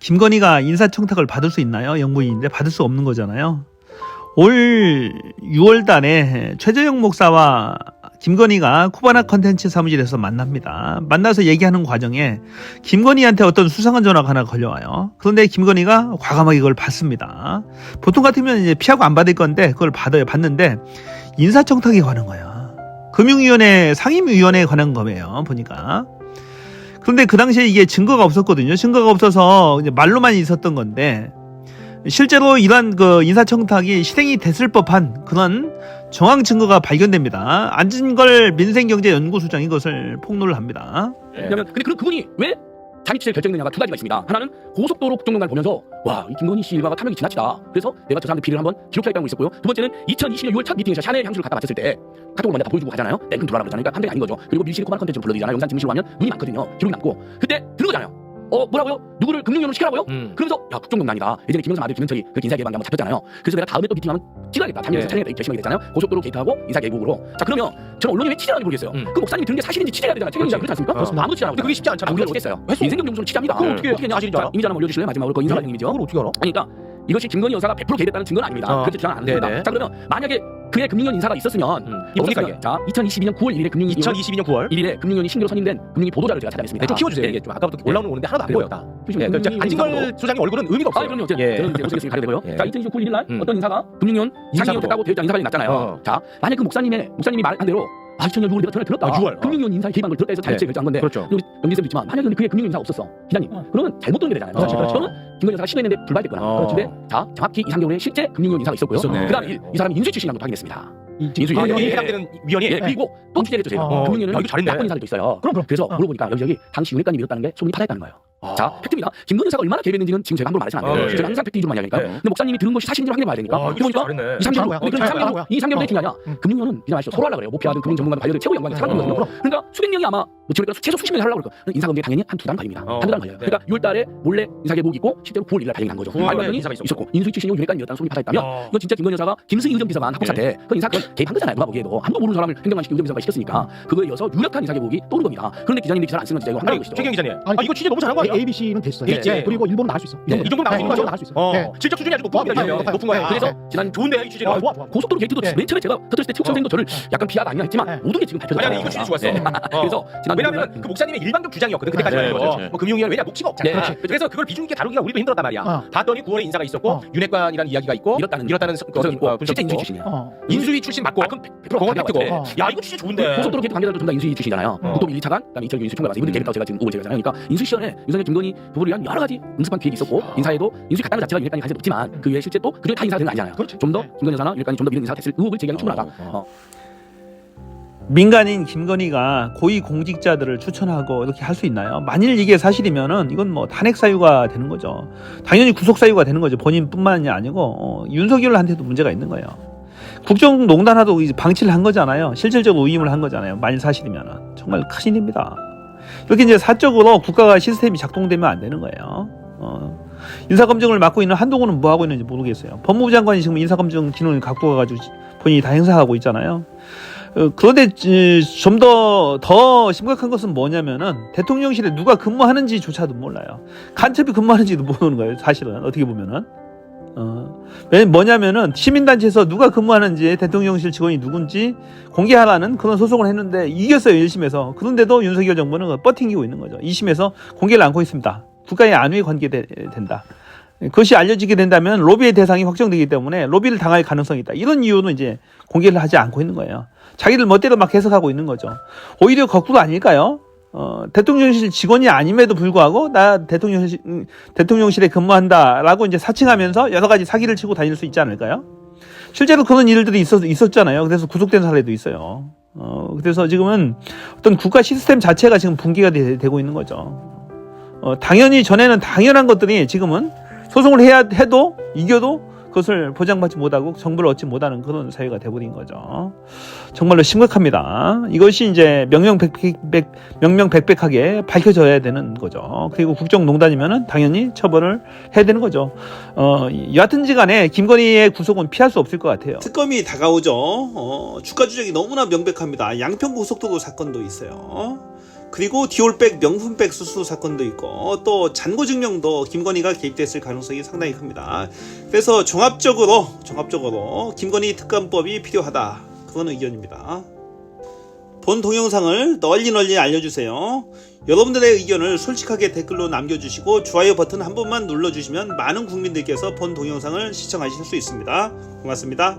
김건희가 인사청탁을 받을 수 있나요? 영부인인데 받을 수 없는 거잖아요. 올 6월 달에 최재형 목사와 김건희가 쿠바나 컨텐츠 사무실에서 만납니다. 만나서 얘기하는 과정에 김건희한테 어떤 수상한 전화가 하나 걸려와요. 그런데 김건희가 과감하게 그걸 받습니다. 보통 같으면 이제 피하고 안 받을 건데 그걸 받아요. 받는데 인사청탁에 관한 거야. 금융위원회 상임위원회에 관한 거예요. 보니까. 그런데 그 당시에 이게 증거가 없었거든요. 증거가 없어서 이제 말로만 있었던 건데 실제로 이러한 그 인사청탁이 실행이 됐을 법한 그런 정황 증거가 발견됩니다. 안진걸 민생경제연구소장이 이것을 폭로를 합니다. 왜냐면 근데 그 그분이 왜 취재를 결정했느냐가 두 가지가 있습니다. 하나는 고속도로 국정농단 보면서 와 이 김건희 씨 일가가 탐욕이 지나치다. 그래서 내가 저 사람들 비리를 한번 기록해야겠다는 거 있었고요. 두 번째는 2020년 6월 첫 미팅에서 샤넬 향수를 갖다 마셨을 때 카톡을 먼저 다 보여주고 가잖아요. 땡금 돌아라 그러잖아요. 그러니까 판단이 아닌 거죠. 그리고 밀실이 코만 컨텐츠로 불러들이잖아요. 영상 증식으로 하면 눈이 많거든요. 기록이 남고 그때 들은 거잖아요. 어 뭐라고요? 누구를 금융위원으로 시켜라고요? 음. 그러면서 야 국정농단이다. 예전에 김영삼 아들 김현철이 그 인사개방에 한번 잡혔잖아요. 그래서 내가 다음에 또 미팅하면 찍어야겠다. 당연히 네. 촬영에 결심하게 됐잖아요. 고속도로 게이트하고 인사개국으로. 자 그러면 저는 언론이 왜 취재하는지 모르겠어요. 음. 그 목사님이 들은 게 사실인지 취재해야 되잖아요. 책임자 그렇지 않습니까? 그렇습니다. 아무도 취재 안 근데 하고 그게 쉽지 않잖아. 아, 우리가 못했어요. 인생경제용소는 취재합니다. 그럼 어떻게 어떻게 했냐? 사실인지 알아? 이미지 하나 올려주실래요? 마지막으로 그 인사관 이미지요. 그걸 어떻게 알아? 아니, 그러니까 이것이 김건희 여사가 100% 개입했다는 증거는 아닙니다. 어. 그렇게 주장 안 합니다. 네네. 자 그러면 만약에 그의 금융위원 인사가 있었으면 음. 이 없었으면 이게? 자 2022년 9월 1일에 금융위 2022년 9월. 1일에 금융위원이 신규로 선임된 금융위 보도자를 제가 찾아냈습니다. 네, 좀 키워주세요. 네. 이게 좀 아까부터 네. 올라오는 거 오는데 하나도 안 그래요. 보여. 다. 그래서 예, 그 금융위 안진걸 소장의 얼굴은 의미가 없어요. 아, 그럼요. 제, 예. 저는 이제 무슨 가려 되고요. 예. 자, 2019 9일 날 음. 어떤 인사가 금융위원 인사도. 상임됐다고 대장 인사관이 났잖아요. 어. 자, 만약 그 목사님의 목사님이 말한 대로 아, 2000년 6월 내가 전화를 들었다. 아, 6월. 어. 금융위원 인사에 개입한 걸 들었다 해서 네. 자유체 결정한 건데 그렇죠. 우리 영진쌤도 있지만 만약에 근데 그게 금융 인사가 없었어 기자님 어. 그러면 잘못 들은 게 되잖아요 그렇지. 저는 김건희 여사가 시도했는데 불발됐구나 어. 근데 자 정확히 이 3개월에 실제 금융위원 인사가 있었고요 있었네. 그다음 이, 이 사람이 인수위 출신이라는 것도 확인했습니다 인수위 아, 예, 예, 해당되는 위원이 예, 그리고 또 취재를 했죠 제가 어. 금융위원은 아, 이거 잘했네. 야권 인사들도 있어요 그럼, 그럼. 그래서 어. 물어보니까 여기 여기 당시 윤핵관이 믿었다는 게 소문이 파다했다는 거예요 아. 자 팩트입니다 김건희 여사가 얼마나 개입했는지는 지금 제가 함부로 안 돼요 아, 네. 제가 항상 팩트 위주로 많이 하니까 네. 근데 목사님이 들은 것이 사실인지 확인해 봐야 되니까 와, 이거 그러니까 잘했네. 이 잘한 3개월 거야. 그럼 잘한 3개월 거야. 이 3개월 어. 중요하냐 음. 금융위원은 그냥 아시죠 소라라 그래요 모피아든 금융 전문가 바이오들 최고 연구가 사람 어. 거거든요 그러니까 수백 명이 아마 뭐 지금 최소 수십 명이 하려고 그럴 거예요 인사 검증이 당연히 한 두 달 걸립니다 어. 한두 달 걸려요 네. 그러니까 6월 달에 몰래 인사 계곡 있고 실제로 9월 1일 발행이 난 거죠 9월 에 발견이 인사가 있었고. 있었고 인수위 출신이 윤핵관이었다는 소문이 파다했다면 어. 이건 진짜 김건희 여사가 김승희 의전 비서관 학폭 사태 그 인사 건 개입한 거잖아요 누가 보기에도 아무도 모르는 사람을 행정관 시키고 의전 비서관 시켰으니까 그거에 이어서 유력한 인사 계곡이 떠오른 겁니다 그런데 기자님들이 기사를 안 쓰는 진짜 이거 아니, 황당한 것이죠 최경 기자님. 아니, 아, 이거 취재 너무 잘한 거 아니야? A, B, C는 됐어요. 네, 네. 그리고 일본 나갈 수 있어. 네. 이 정도 나갈 수 네, 있는 거죠? 나갈 수 있어. 어. 네. 질적 수준이 아주 높은 네. 높은. 네, 그래서 네. 지난 좋은데 이 취재가. 아, 좋아, 좋아. 고속도로 게이트도 네. 맨 처음에 제가 터뜨렸을 때 최국선생도 저를 약간 비하가 아니냐 했지만 네. 모든 게 지금 아니 밝혀졌어요 아니 이거 취재 좋았어. 어. 그래서 지난 왜냐면 그 목사님의 일반적 주장이었거든 그때까지만 네, 해도 그렇지. 뭐 금융위원 왜냐 녹취가 없잖아. 네, 그렇지. 그래서 그걸 비중 있게 다루기가 우리도 힘들었단 말이야. 어. 봤더니 9월에 인사가 있었고 어. 윤핵관이라는 이야기가 있고 이렇다는 이렇다는 서- 것은 있고 어, 실제 인수위 어. 인수위 출신 맞고 아, 그럼 100% 공원 팩트고. 돼. 어. 야 이거 취재 좋은데. 고속도로 게이트 관계자들 전부 다 인수위 출신이잖아요. 어. 국도 1, 2차관, 그다음에 2000년 인수위 총괄 이분들 개입했다고 제가 지금 오고 제가 잖아요 그러니까 인수위 시절에 윤석열, 김건희 부부를 위한 여러 가지 응습한 기획이 있었고 인사에도 인수위 갔다는 자체가 윤핵관이 가지 높지만 그 외에 실제 또 그중에 다 인사가 되는 거 아니잖아요. 그렇지. 좀더 네. 김건희 여사나 윤핵관이 좀더 믿는 인사가 됐을 의혹을 제기하기 충분하다. 민간인 김건희가 고위 공직자들을 추천하고 이렇게 할 수 있나요? 만일 이게 사실이면은 이건 뭐 탄핵 사유가 되는 거죠. 당연히 구속 사유가 되는 거죠. 본인뿐만이 아니고 어, 윤석열한테도 문제가 있는 거예요. 국정농단하도 이제 방치를 한 거잖아요. 실질적으로 위임을 한 거잖아요. 만일 사실이면은 정말 큰 일입니다. 이렇게 이제 사적으로 국가가 시스템이 작동되면 안 되는 거예요. 어, 인사검증을 맡고 있는 한동훈은 뭐 하고 있는지 모르겠어요. 법무부 장관이 지금 인사검증 기능을 갖고 가가지고 본인이 다 행사하고 있잖아요. 어, 그런데 좀 더 더 심각한 것은 뭐냐면은 대통령실에 누가 근무하는지조차도 몰라요. 간첩이 근무하는지도 모르는 거예요. 사실은. 어떻게 보면은. 어, 왜 뭐냐면은 시민단체에서 누가 근무하는지 대통령실 직원이 누군지 공개하라는 그런 소송을 했는데 이겼어요 1심에서. 그런데도 윤석열 정부는 버팅기고 있는 거죠. 2심에서 공개를 않고 있습니다. 국가의 안위에 관계된다 그것이 알려지게 된다면 로비의 대상이 확정되기 때문에 로비를 당할 가능성이 있다 이런 이유는 이제 공개를 하지 않고 있는 거예요 자기들 멋대로 막 해석하고 있는 거죠 오히려 거꾸로 아닐까요? 어, 대통령실 직원이 아님에도 불구하고 나 대통령실, 음, 대통령실에 근무한다라고 이제 사칭하면서 여러 가지 사기를 치고 다닐 수 있지 않을까요? 실제로 그런 일들이 있었, 있었잖아요. 그래서 구속된 사례도 있어요. 어, 그래서 지금은 어떤 국가 시스템 자체가 지금 붕괴가 되, 고 있는 거죠. 어, 당연히 전에는 당연한 것들이 지금은 소송을 해야 해도 이겨도 그것을 보장받지 못하고 정보를 얻지 못하는 그런 사회가 돼버린 거죠. 정말로 심각합니다. 이것이 이제 명명백백, 명명백백하게 밝혀져야 되는 거죠. 그리고 국정농단이면은 당연히 처벌을 해야 되는 거죠. 어, 여하튼지 간에 김건희의 구속은 피할 수 없을 것 같아요. 특검이 다가오죠. 어, 주가 조작이 너무나 명백합니다. 양평 고속도로 사건도 있어요. 그리고 디올백 명품백 수수 사건도 있고 또 잔고 증명도 김건희가 개입됐을 가능성이 상당히 큽니다. 그래서 종합적으로 종합적으로 김건희 특검법이 필요하다. 그건 의견입니다. 본 동영상을 널리 널리 알려주세요. 여러분들의 의견을 솔직하게 댓글로 남겨주시고 좋아요 버튼 한 번만 눌러주시면 많은 국민들께서 본 동영상을 시청하실 수 있습니다. 고맙습니다.